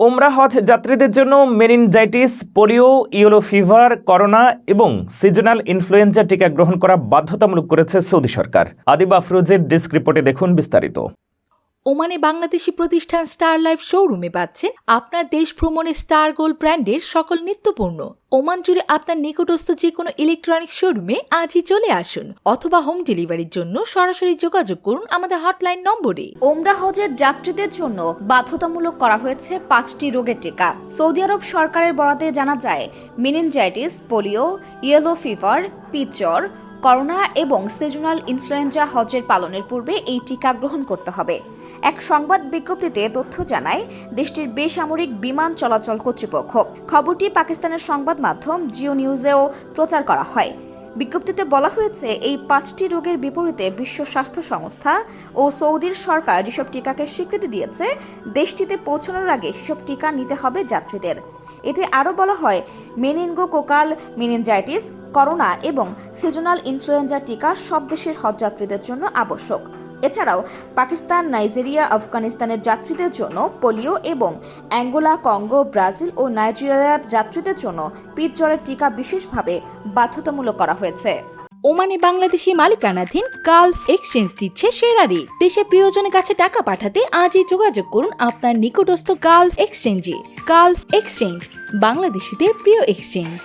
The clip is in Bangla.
ওমরা হজ যাত্রীদের জন্য meningitis, polio, yellow fever, corona এবং সিজনাল ইনফ্লুয়েঞ্জা টিকা গ্রহণ করা বাধ্যতামূলক করেছে সৌদি সরকার। আদিব আফরোজের ডেস্ক রিপোর্টে দেখুন বিস্তারিত। ওমানে বাংলাদেশি প্রতিষ্ঠান স্টার লাইফ শোরুমে পাচ্ছেন আপনার দেশ ভ্রমণে স্টার গোল্ড ব্র্যান্ডের সকল নিত্যপণ্য। ওমান জুড়ে আপনার নিকটস্থ যে কোনো ইলেকট্রনিক্স শোরুমে আজই চলে আসুন অথবা হোম ডেলিভারির জন্য সরাসরি যোগাযোগ করুন আমাদের হটলাইন নম্বরে। ওমরা হজের যাত্রীদের জন্য বাধ্যতামূলক করা হয়েছে পাঁচটি রোগের টিকা। সৌদি আরব সরকারের বরাতে জানা যায় মিনিনজাইটিস পোলিও ইয়েলো ফিভার পিচর করোনা এবং সিজনাল ইনফ্লুয়েঞ্জা হজের পালনের পূর্বে এই টিকা গ্রহণ করতে হবে। এক সংবাদ বিজ্ঞপ্তিতে তথ্য জানায়, দেশটির বেসামরিক বিমান চলাচল কর্তৃপক্ষ। খবরটি পাকিস্তানের সংবাদ মাধ্যম জিও নিউজেও প্রচার করা হয়। বিজ্ঞপ্তিতে বলা হয়েছে, এই পাঁচটি রোগের বিপরীতে বিশ্ব স্বাস্থ্য সংস্থা ও সৌদির সরকার যেসব টিকাকে স্বীকৃতি দিয়েছে, দেশটিতে পৌঁছানোর আগে সেসব টিকা নিতে হবে যাত্রীদের। এতে আরও বলা হয়, মেনিনগোকোকাল, মেনিনজাইটিস, করোনা এবং সিজনাল ইনফ্লুয়েঞ্জা টিকা সব দেশের হজযাত্রীদের জন্য আবশ্যক। এছাড়াও, পাকিস্তান, নাইজেরিয়া, আফগানিস্তানের যাত্রীদের জন্য পোলিও এবং অ্যাঙ্গোলা, কঙ্গো, ব্রাজিল ও নাইজেরিয়ার যাত্রীদের জন্য পিঠ জ্বরের টিকা বিশেষভাবে বাধ্যতামূলক করা হয়েছে। ওমানে বাংলাদেশি মালিকানাধীন গালফ এক্সচেঞ্জ দিচ্ছে সেরা দেশে প্রিয়জনের কাছে টাকা পাঠাতে আজই যোগাযোগ করুন আপনার নিকটস্থ গালফ এক্সচেঞ্জে। গালফ এক্সচেঞ্জ বাংলাদেশিদের প্রিয় এক্সচেঞ্জ